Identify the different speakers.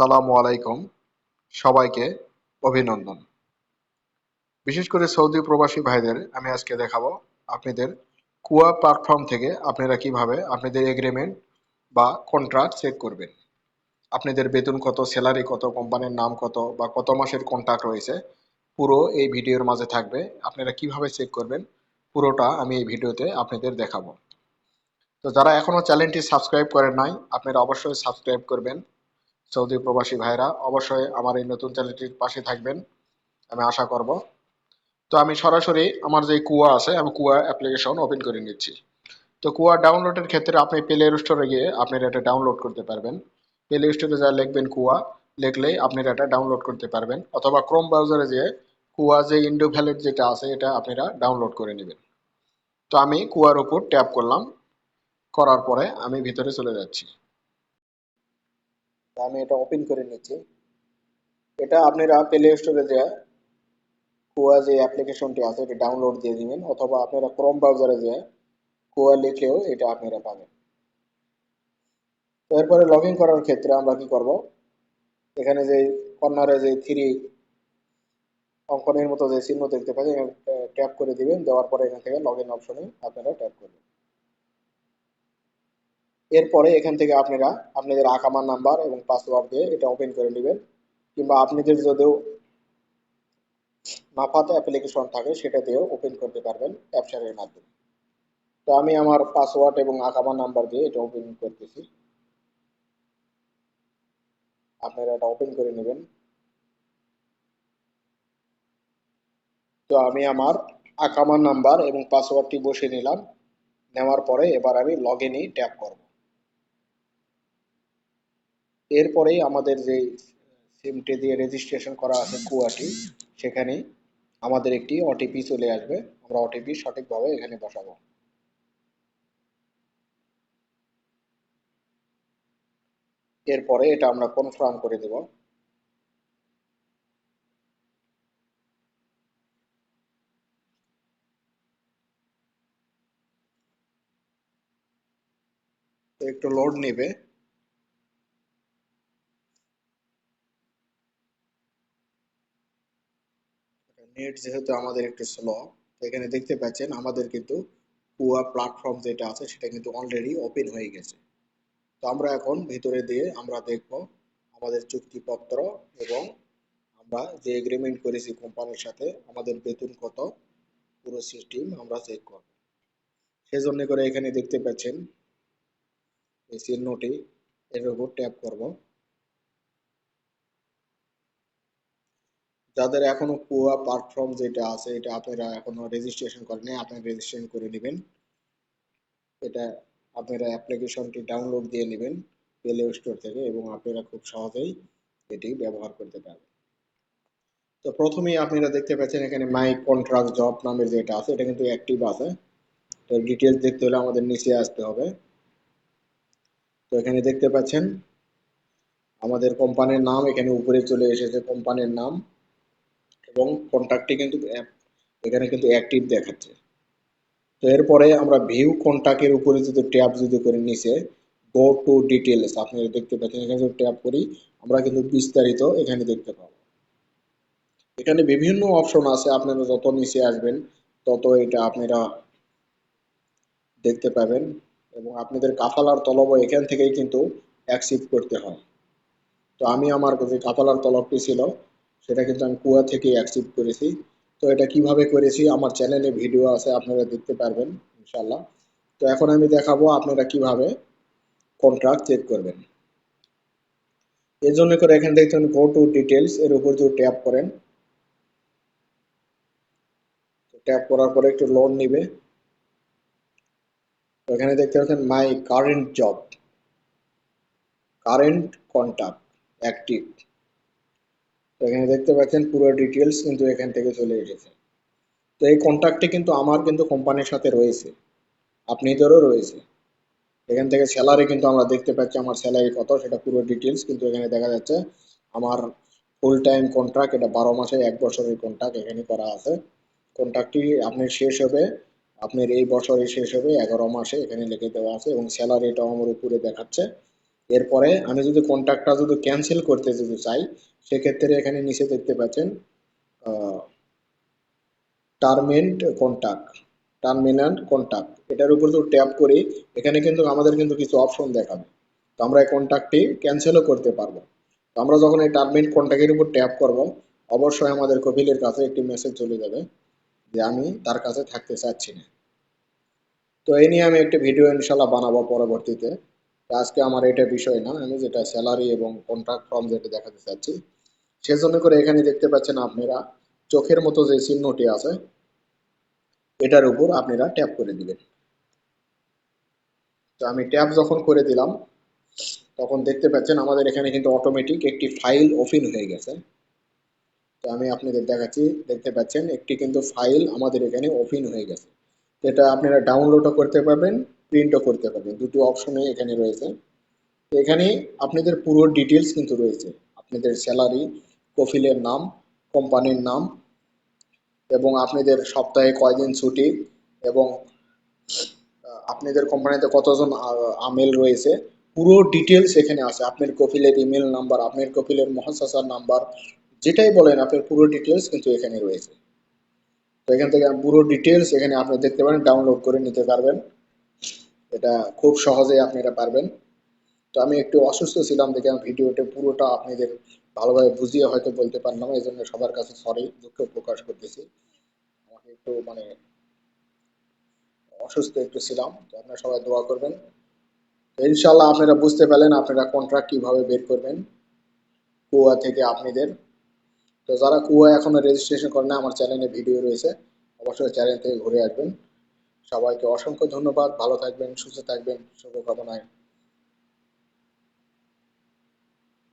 Speaker 1: সালামু আলাইকুম। সবাইকে অভিনন্দন। বিশেষ করে সৌদি প্রবাসী ভাইদের আমি আজকে দেখাবো আপনাদের কুয়া প্ল্যাটফর্ম থেকে আপনারা কীভাবে আপনাদের এগ্রিমেন্ট বা কন্ট্রাক্ট চেক করবেন। আপনাদের বেতন কত স্যালারি কত কোম্পানির নাম কত বা কত মাসের কন্ট্রাক্ট রয়েছে, পুরো এই ভিডিওর মাঝে থাকবে। আপনারা কীভাবে চেক করবেন, পুরোটা আমি এই ভিডিওতে আপনাদের দেখাবো। তো যারা এখনও চ্যানেলটি সাবস্ক্রাইব করেন নাই, আপনারা অবশ্যই সাবস্ক্রাইব করবেন। সৌদি প্রবাসী ভাইরা, অবশ্যই আমার এই নতুন চ্যানেলটির পাশে থাকবেন, আমি আশা করব। তো আমি সরাসরি আমার যে কুয়া আছে, আমি কুয়া অ্যাপ্লিকেশন ওপেন করে নিচ্ছি। তো কুয়া ডাউনলোডের ক্ষেত্রে আপনি প্লে স্টোরে গিয়ে আপনারা এটা ডাউনলোড করতে পারবেন। প্লে স্টোরে যা লিখবেন কুয়া লিখলেই আপনারা এটা ডাউনলোড করতে পারবেন, অথবা ক্রোম ব্রাউজারে যেয়ে কুয়া যে ইন্ডো ভ্যালিড যেটা আছে, এটা আপনারা ডাউনলোড করে নেবেন। তো আমি কুয়ার উপর ট্যাপ করলাম, করার পরে আমি ভিতরে চলে যাচ্ছি। আমি এটা ওপেন করে নিচ্ছি। এটা আপনারা প্লে স্টোরে যে কোয়া যে অ্যাপ্লিকেশনটি আছে এটা ডাউনলোড দিয়ে দিবেন, অথবা আপনারা ক্রোম ব্রাউজারে যে কোয়া লিখেও এটা আপনারা পাবেন। তো এরপরে লগ ইন করার ক্ষেত্রে আমরা কি করব? এখানে যে কর্নারে যে থ্রি অঙ্কনের মতো যে চিহ্ন দেখতে পাচ্ছেন ট্যাপ করে দিবেন, দেওয়ার পরে এখান থেকে লগ ইন অপশনে আপনারা ট্যাপ করবেন। এরপরে এখান থেকে আপনারা আপনাদের আকামার নাম্বার এবং পাসওয়ার্ড দিয়ে এটা ওপেন করে নেবেন। কিংবা আপনাদের যদিও নাফাতে অ্যাপ্লিকেশন থাকে, সেটা দিয়েও ওপেন করতে পারবেন অ্যাপসারের মাধ্যমে। তো আমি আমার পাসওয়ার্ড এবং আকামার নাম্বার দিয়ে এটা ওপেন করতেছি। আপনারা এটা ওপেন করে নেবেন। তো আমি আমার আকামার নাম্বার এবং পাসওয়ার্ডটি বসে নিলাম। নেওয়ার পরে এবার আমি লগ ইনই ট্যাপ করব। এরপরেই আমাদের যে সিমটি দিয়ে রেজিস্ট্রেশন করা আছে কুয়াটি সেখানে আমাদের একটি ওটিপি চলে আসবে। আমরা ওটিপি সঠিকভাবে এখানে বসাবো। এরপরে এটা আমরা কনফার্ম করে দেব। একটু লোড নেবে। নেট যেহেতু আমাদের একটু স্লো এখানে দেখতে পাচ্ছেন আমাদের কিন্তু কুয়া প্ল্যাটফর্ম যেটা আছে, সেটা কিন্তু অলরেডি ওপেন হয়ে গেছে। তো আমরা এখন ভিতরে দিয়ে আমরা দেখব আমাদের চুক্তিপত্র এবং আমরা যে এগ্রিমেন্ট করেছি কোম্পানির সাথে, আমাদের বেতন কত, পুরো সিস্টেম আমরা চেক করব। সেজন্য করে এখানে দেখতে পাচ্ছেন, এই চিহ্নটি এর উপর ট্যাপ করব। যাদের এখনও কুয়া প্ল্যাটফর্ম যেটা আছে, এটা আপনারা এখনও রেজিস্ট্রেশন করেনি আপনারা রেজিস্ট্রেশন করে নেবেন। এটা আপনারা অ্যাপ্লিকেশনটি ডাউনলোড দিয়ে নেবেন প্লে স্টোর থেকে এবং আপনারা খুব সহজেই এটি ব্যবহার করতে পারবেন। তো প্রথমেই আপনারা দেখতে পাচ্ছেন এখানে মাই কন্ট্রাক্ট জব নামের যেটা আছে, এটা কিন্তু অ্যাক্টিভ আছে। তো ডিটেলস দেখতে হলে আমাদের নিচে আসতে হবে। তো এখানে দেখতে পাচ্ছেন, আমাদের কোম্পানির নাম এখানে উপরে চলে এসেছে। কোম্পানির নাম এবং কন্ট্যাক্টটি কিন্তু এখানে কিন্তু অ্যাক্টিভ দেখাচ্ছে। তো এরপরে আমরা ভিউ কন্ট্যাক্টের উপরে যদি ট্যাপ যদি করে নিচে গো টু ডিটেলস আপনারা দেখতে পাচ্ছেন, এখানে যদি ট্যাপ করি, আমরা কিন্তু বিস্তারিত এখানে দেখতে পাবো। এখানে বিভিন্ন অপশন আছে, আপনারা যত নিচে আসবেন, তত এটা আপনারা দেখতে পাবেন এবং আপনাদের কাফালার তলব এখান থেকেই কিন্তু অ্যাকসিভ করতে হয়। তো আমি আমার যে কাফালার তলবটি ছিল সেটা কিন্তু আমি কুয়া থেকে অ্যাকসিভ করেছি। তো এটা কীভাবে করেছি আমার চ্যানেলে ভিডিও আছে, আপনারা দেখতে পারবেন ইনশাল্লাহ তো এখন আমি দেখাবো আপনারা কীভাবে কন্ট্রাক্ট চেক করবেন। এর জন্য করে এখানে দেখছেন গো টু ডিটেলস এর উপর যদি ট্যাপ করেন। ট্যাপ করার পরে একটু লোন নিবে। তো এখানে দেখতে পাচ্ছেন my current job current contact active তো এখানে দেখতে পাচ্ছেন পুরো ডিটেলস কিন্তু এখান থেকে চলে এসেছে। তো এই কন্ট্যাক্টটি কিন্তু আমার কিন্তু কোম্পানির সাথে রয়েছে। আপনাদেরও রয়েছে। এখান থেকে স্যালারি কিন্তু আমরা দেখতে পাচ্ছি আমার স্যালারি কত, সেটা পুরো ডিটেলস কিন্তু এখানে দেখা যাচ্ছে। আমার ফুল টাইম কন্ট্রাক্ট এটা বারো মাসে এক বছরের কন্ট্রাক্ট এখানে করা আছে। কন্ট্রাক্টটি আপনার শেষ হবে, আপনার এই বছরে শেষ হবে, এগারো মাসে এখানে লিখে দেওয়া আছে এবং স্যালারিটাও আমার উপরে দেখাচ্ছে। এরপরে আমি যদি কন্ট্যাক্টটা যদি ক্যান্সেল করতে যদি চাই সেক্ষেত্রে এখানে নিচে দেখতে পাচ্ছেন টার্মেন্ট কন্ট্যাক্ট টার্মিনাল কন্ট্যাক্ট এটার উপর যদি ট্যাপ করি এখানে কিন্তু আমাদের কিন্তু কিছু অপশন দেখাবে। তো আমরা এই কন্ট্যাক্টটি ক্যান্সেলও করতে পারব। তো আমরা যখন এই টার্মিনেট কন্ট্যাক্টের উপর ট্যাপ করব, অবশ্যই আমাদের কপিলের কাছে একটি মেসেজ চলে যাবে যে আমি তার কাছে থাকতে চাচ্ছি না। তো এই নিয়ে আমি একটি ভিডিও ইনশাল্লাহ বানাবো পরবর্তীতে। তো আজকে আমার এটা বিষয় না, আমি যেটা স্যালারি এবং কন্ট্রাক্ট ফর্ম যেটা দেখাতে চাচ্ছি, সেজন্য করে এখানে দেখতে পাচ্ছেন আপনারা চোখের মতো যে চিহ্নটি আছে, এটার উপর আপনারা ট্যাপ করে দিবেন। তো আমি ট্যাপ যখন করে দিলাম, তখন দেখতে পাচ্ছেন আমাদের এখানে কিন্তু অটোমেটিক একটি ফাইল ওপেন হয়ে গেছে। তো আমি আপনাদের দেখাচ্ছি, দেখতে পাচ্ছেন একটি কিন্তু ফাইল আমাদের এখানে ওপেন হয়ে গেছে। যেটা আপনারা ডাউনলোডও করতে পারবেন প্রিন্টও করতে পারবেন। দুটো অপশনে এখানে রয়েছে। এখানে আপনাদের পুরো ডিটেলস কিন্তু রয়েছে। আপনাদের স্যালারি কফিলের নাম কোম্পানির নাম এবং আপনাদের সপ্তাহে কয়দিন ছুটি এবং আপনাদের কোম্পানিতে কতজন আমেল রয়েছে। পুরো ডিটেলস এখানে আছে। আপনার কপিলের ইমেল নাম্বার আপনার কপিলের মহাশাসার নাম্বার যেটাই বলেন, আপনার পুরো ডিটেলস কিন্তু এখানে রয়েছে। তো এখান থেকে পুরো ডিটেলস এখানে আপনি দেখতে পারেন ডাউনলোড করে নিতে পারবেন। এটা খুব সহজেই আপনি এটা পারবেন। তো আমি একটু অসুস্থ ছিলাম দেখে আমি ভিডিওটা পুরোটা আপনাদের ভালোভাবে বুঝিয়ে হয়তো বলতে পারলাম এই জন্য সবার কাছে সরি দুঃখ প্রকাশ করতেছি। আমাকে একটু মানে অসুস্থ একটু ছিলাম, তো আপনারা সবাই দোয়া করবেন। ইনশাল্লাহ আপনারা বুঝতে পারলেন আপনারা কন্ট্রাক্ট কীভাবে বের করবেন, কুয়া থেকে আপনাদের। তো যারা কুয়া এখনও রেজিস্ট্রেশন করেন আমার চ্যানেলে ভিডিও রয়েছে, অবশ্যই চ্যানেল থেকে ঘুরে আসবেন। সবাইকে অসংখ্য ধন্যবাদ। ভালো থাকবেন সুস্থ থাকবেন। শুভকামনায়।